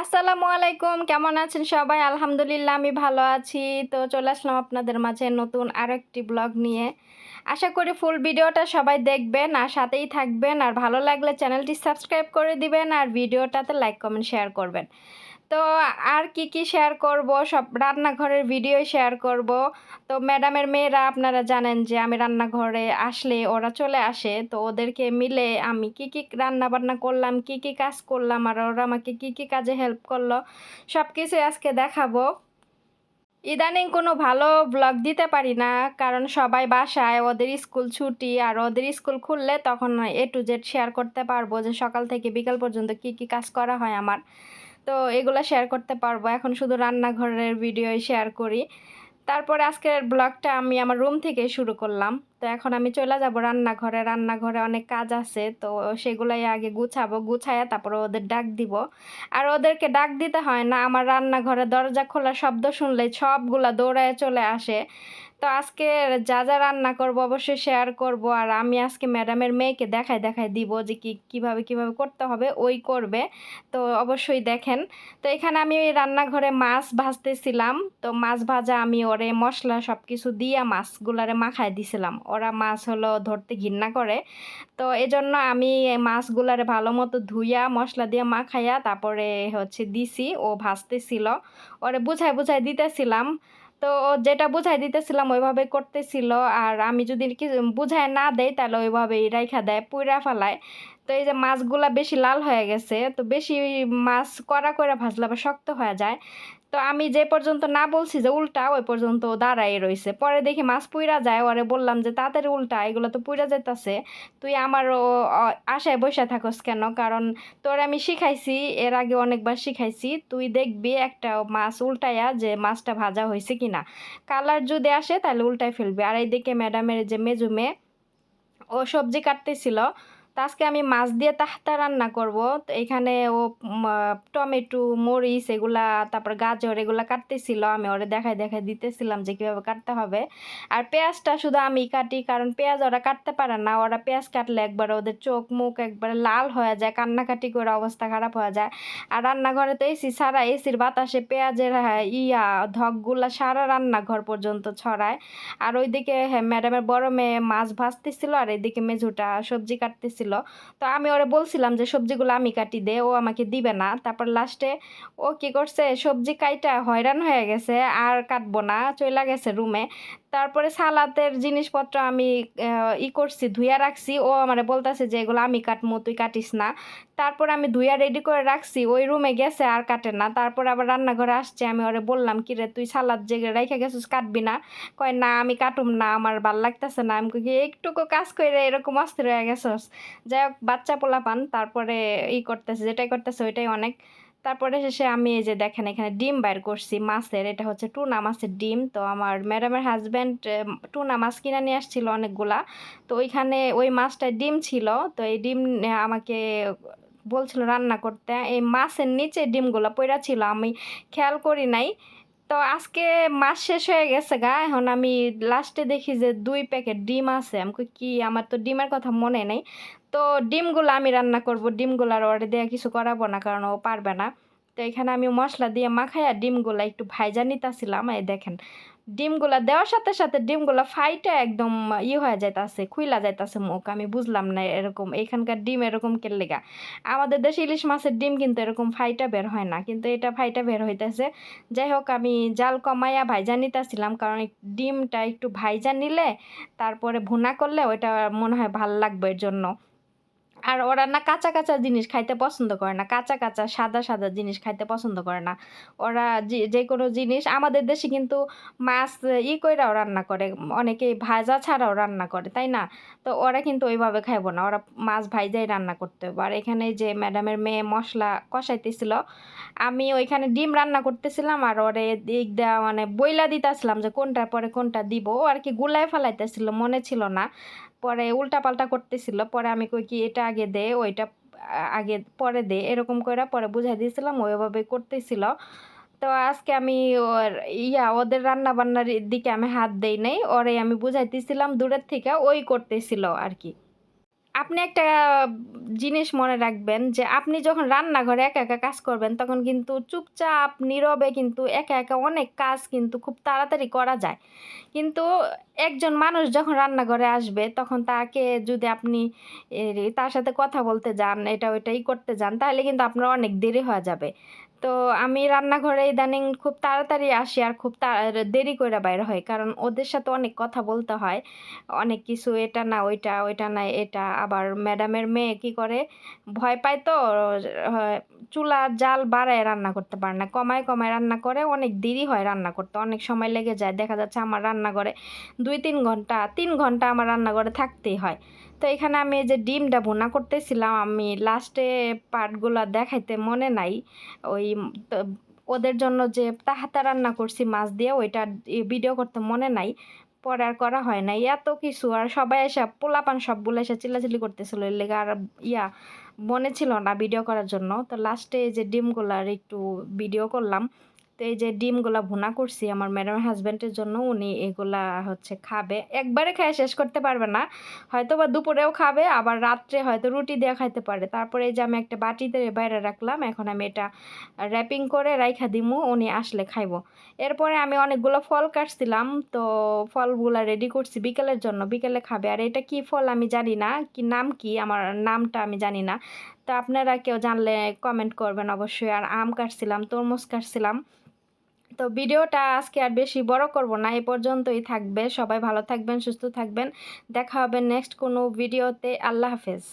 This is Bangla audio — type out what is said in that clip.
আসসালামু আলাইকুম, কেমন আছেন সবাই? আলহামদুলিল্লাহ, আমি ভালো আছি। তো চলে আসলাম আপনাদের মাঝে নতুন আর একটি ব্লগ নিয়ে। আশা করি ফুল ভিডিওটা সবাই দেখবেন আর সাথেই থাকবেন। আর ভালো লাগলে চ্যানেলটি সাবস্ক্রাইব করে দিবেন আর ভিডিওটাতে লাইক কমেন্ট শেয়ার করবেন। তো আর কি কি শেয়ার করব? সব রান্নাঘরের ভিডিও শেয়ার করব। তো ম্যাডামের মেয়েরা আপনারা জানেন যে আমি রান্নাঘরে আসলে ওরা চলে আসে। তো ওদেরকে মিলে আমি কি কি রান্না বান্না করলাম, কি কি কাজ করলাম, আর ওরা আমাকে কি কি কাজে হেল্প করল সব কিছুই আজকে দেখাবো। ইদানিং কোনো ভালো ব্লগ দিতে পারি না, কারণ সবাই বাসায়, ওদের স্কুল ছুটি, আর ওদের স্কুল খুললে তখন এ টু জেড শেয়ার করতে পারব যে সকাল থেকে বিকাল পর্যন্ত কি কি কাজ করা হয় আমার। তো এগুলো শেয়ার করতে পারব। এখন শুধু রান্নাঘরের ভিডিওই শেয়ার করি। তারপরে আজকের ব্লগটা আমি আমার রুম থেকে শুরু করলাম। তো এখন আমি চলে যাব রান্নাঘরে। রান্নাঘরে অনেক কাজ আছে, তো সেগুলাই আগে গুছাবো, গুছায়া তারপরে ওদের ডাক দিব। আর ওদেরকে ডাক দিতে হয় না, আমার রান্নাঘরে দরজা খোলা শব্দ শুনলে সবগুলা দৌড়ায় চলে আসে। তো আজকে যা যা রান্না করব অবশ্যই শেয়ার করব, আর আমি আজকে ম্যাডামের মেয়েকে দেখায় দেখাই দিব যে কি, কীভাবে কীভাবে করতে হবে, ওই করবে। তো অবশ্যই দেখেন। তো এখানে আমি ওই রান্নাঘরে মাছ ভাজতেছিলাম, তো মাছ ভাজা আমি ওরে মশলা সব কিছু দিয়ে মাছগুলারে মাখায় দিছিলাম। ওরা মাছ হলো ধরতে ঘৃণা করে। তো এজন্য আমি মাছগুলারে ভালো মতো ধুইয়া, মশলা দিয়ে মাখাইয়া তারপরে হচ্ছে দিছি, ও ভাজতেছিল। ওরে বুঝাই বুঝাই দিতেছিলাম। তো যেটা বুঝাই দিতেছিলাম ওইভাবে করতেছিল। আর আমি যদি কি বুঝায় না দেই তাহলে ওইভাবেই রাইখা দেয়, পুইরা ফেলায়। তো এই যে মাছগুলা বেশি লাল হয়ে গেছে, তো বেশি মাছ কড়া করে ভাজলে আবার শক্ত হয়ে যায়। তো আমি যে পর্যন্ত না বলছি যে উল্টা, ওই পর্যন্ত দাঁড়াই রয়েছে পরে দেখি মাছ পুইরা যায়, ওরে বললাম যে তাড়াতাড়ি উল্টা, এগুলো তো পুইরা যেতেছে তুই আমারও আশায় বসে থাকস কেন? কারণ তোর আমি শিখাইছি, এর আগে অনেকবার শিখাইছি। তুই দেখবি একটা মাছ উল্টাইয়া যে মাছটা ভাজা হয়েছে কিনা। কালার যদি আসে, তাহলে উল্টায় ফেলবি। আর এই এইদিকে ম্যাডামের যে মেজু মেয়ে, ও সবজি কাটতেছিল। তো আজকে আমি মাছ দিয়ে তাহতা রান্না করব। তো এখানে ও টমেটো মরিচ এগুলা তারপর গাজর এগুলা কাটতেছিল। আমি ওরে দেখায় দেখাই দিতেছিলাম যে কীভাবে কাটতে হবে। আর পেঁয়াজটা শুধু আমি কাটি কারণ পেঁয়াজ ওরা কাটতে পারে না। ওরা পেঁয়াজ কাটলে একবার ওদের চোখ মুখ একবারে লাল হয়ে যায় কান্নাকাটি করে অবস্থা খারাপ হয়ে যায়। আর রান্নাঘরে তো এসি সারা এসির বাতাসে পেঁয়াজের হ্যাঁ, ইয়া ধকগুলা সারা রান্নাঘর পর্যন্ত ছড়ায়। আর ওইদিকে হ্যাঁ ম্যাডামের বড় মেয়ে মাছ ভাজতেছিল আর এদিকে মেঝুটা সবজি কাটতেছিল। ছিল তো আমি ওরে বলছিলাম যে, সবজিগুলো আমি কাটি দে, ও আমাকে দিবে না। তারপর লাস্টে ও কি করছে, সবজি কাইটা হয়রান হয়ে গেছে, আর কাটবো না। চলে গেছে রুমে। তারপরে সালাতের জিনিসপত্র আমি ই করছি, ধুইয়া রাখছি। ও আমার বলতেছে যে, এগুলো আমি কাটমু, তুই কাটিস না। তারপর আমি ধুইয়া রেডি করে রাখছি। ওই রুমে গেছে, আর কাটে না। তারপর আবার রান্নাঘরে আসছে। আমি ওরে বললাম, কি রে, তুই সালাদ যে রেখে গেছিস, কাটবি না? কয়, না, আমি কাটুম না, আমার ভালো লাগতেছে না। আমি কি একটুকু কাজ করে এরকম অস্থির হয়ে গেছস। যাই হোক, বাচ্চা পোলা পান তারপরে ই করতেছে, যেটাই করতেছে, ওইটাই অনেক। তারপরে শেষে আমি এই যে দেখেন এখানে ডিম বাইর করছি, মাছের, এটা হচ্ছে টুনা মাছের ডিম। তো আমার ম্যাডামের হাজব্যান্ড টুনা মাছ কিনে নিয়ে আসছিল অনেকগুলা। তো ওইখানে ওই মাছটায় ডিম ছিল, তো এই ডিম আমাকে বলছিল রান্না করতে। এই মাছের নিচে ডিমগুলো পড়া ছিল, আমি খেয়াল করি নাই। তো আজকে মাস শেষ হয়ে গেছে গা, এখন আমি লাস্টে দেখি যে দুই প্যাকেট ডিম আছে। আমি কি? আমার তো ডিমের কথা মনে নেই। তো ডিমগুলো আমি রান্না করব। ডিমগুলার ওরে দেওয়া কিছু করাবো না, কারণ ও পারবে না। তো এখানে আমি মশলা দিয়ে মাখাইয়া ডিমগুলো একটু ভাইজা নিতেছিলাম, এই দেখেন। ডিমগুলা দেওয়ার সাথে সাথে ডিমগুলা ফাইটা একদম ই হয়ে যাইতাছে, খুইলা যাইতাছে মুখ। আমি বুঝলাম না এরকম, এখানকার ডিম এরকম কেলেগা আমাদের দেশে ইলিশ মাছের ডিম কিন্তু এরকম ফাইটা বের হয় না, কিন্তু এটা ফাইটা বের হইতেছে। যাই হোক, আমি জাল কমাইয়া ভাইজা নিতেছিলাম, কারণ ডিমটা একটু ভাইজা নিলে তারপরে ভুনা করলে ওইটা মনে হয় ভালো লাগবে এর জন্য। আর ওরা না কাঁচা কাঁচা জিনিস খাইতে পছন্দ করে না, কাঁচা কাঁচা সাদা সাদা জিনিস খাইতে পছন্দ করে না। ওরা যে কোনো জিনিস, আমাদের দেশে কিন্তু মাছ ই কইরাও রান্না করে, অনেকেই ভাজা ছাড়াও রান্না করে, তাই না? তো ওরা কিন্তু ওইভাবে খাইবো না, ওরা মাছ ভাইজাই রান্না করতে আর এখানে যে ম্যাডামের মেয়ে মশলা কষাইতেছিল, আমি ওইখানে ডিম রান্না করতেছিলাম আর ওরে দিক দেওয়া মানে বইলা দিতেছিলাম যে কোনটার পরে কোনটা দিব। আর কি গুলায় ফেলাইতেছিল, মনে ছিল না। পরে উল্টাপাল্টা করতেছিল, পরে আমি কই কি এটা আগে দে, ওইটা আগে পরে দে, এরকম করে পরে বুঝাই দিয়েছিলাম ওইভাবে করতেছিল। তো আজকে আমি ওর ইয়া, ওদের রান্নাবান্নার দিকে আমি হাত দেই নাই, ওরে আমি বুঝাইতেছিলাম দূরের থেকে, ওই করতেছিল আর কি। আপনি একটা জিনিস মনে রাখবেন যে আপনি যখন রান্নাঘরে একা একা কাজ করবেন তখন কিন্তু চুপচাপ, নীরবে কিন্তু একা একা অনেক কাজ কিন্তু খুব তাড়াতাড়ি করা যায়। কিন্তু একজন মানুষ যখন রান্নাঘরে আসবে তখন তাকে যদি আপনি তার সাথে কথা বলতে যান, এটা ওইটাই করতে যান, তাহলে কিন্তু আপনার অনেক দেরি হয়ে যাবে। তো আমি রান্নাঘরে ইদানিং খুব তাড়াতাড়ি আসি আর খুব দেরি করে বাইরে হয়। কারণ ওদের সাথে অনেক কথা বলতে হয়। অনেক কিছু এটা না, ওইটা ওইটা না, এটা। আবার ম্যাডামের মেয়ে কি করে? ভয় পায় তো চুলার জাল বাড়ায় রান্না করতে পারে না। কমায় কমায় রান্না করে, অনেক দেরি হয় রান্না করতে। অনেক সময় লেগে যায়। দেখা যাচ্ছে আমার রান্নাঘরে দুই তিন ঘণ্টা তিন ঘণ্টা আমার রান্নাঘরে থাকতেই হয়। তো এখানে আমি যে ডিমটা ভুনা করতেছিলাম, আমি লাস্টে পার্টগুলো দেখাইতে মনে নাই। ওই ওদের জন্য যে তাহাতা রান্না করছি মাছ দিয়ে, ওইটা ভিডিও করতে মনে নাই। পরে আর করা হয় নাই। এত কিছু আর সবাই এসে পোলাপান সবগুলো এসে চিল্লাচিল্লি করতেছিল। এর লেগে আর ইয়া মনে ছিল না ভিডিও করার জন্য। তো লাস্টে যে ডিমগুলার একটু ভিডিও করলাম। তো এই যে ডিমগুলা ভুনা করছি, আমার ম্যাডাম হাজব্যান্ডের জন্য উনি এগুলা হচ্ছে খাবে। একবারে খেয়ে শেষ করতে পারবে না হয়তো বা দুপুরেও খাবে, আবার রাত্রে হয়তো রুটি দিয়ে খাইতে পারে। তারপরে এই যে আমি একটা বাটিতে বাইরে রাখলাম, এখন আমি এটা র্যাপিং করে রাইখা দিমু, উনি আসলে খাইবো। এরপরে আমি অনেকগুলো ফল কাটছিলাম, তো ফলগুলা রেডি করছি বিকেলের জন্য, বিকেলে খাবে। আর এটা কি ফল আমি জানি না, কি নাম কি, আমার নামটা আমি জানি না। তো আপনারা কেউ জানলে কমেন্ট করবেন অবশ্যই। আর আম কাটছিলাম, তরমুজ কাটছিলাম। তো ভিডিওটা আজকে আর বেশি বড় করব না, এ পর্যন্তই থাকবে। সবাই ভালো থাকবেন, সুস্থ থাকবেন। দেখা হবে নেক্সট কোনো ভিডিওতে আল্লাহ হাফেজ।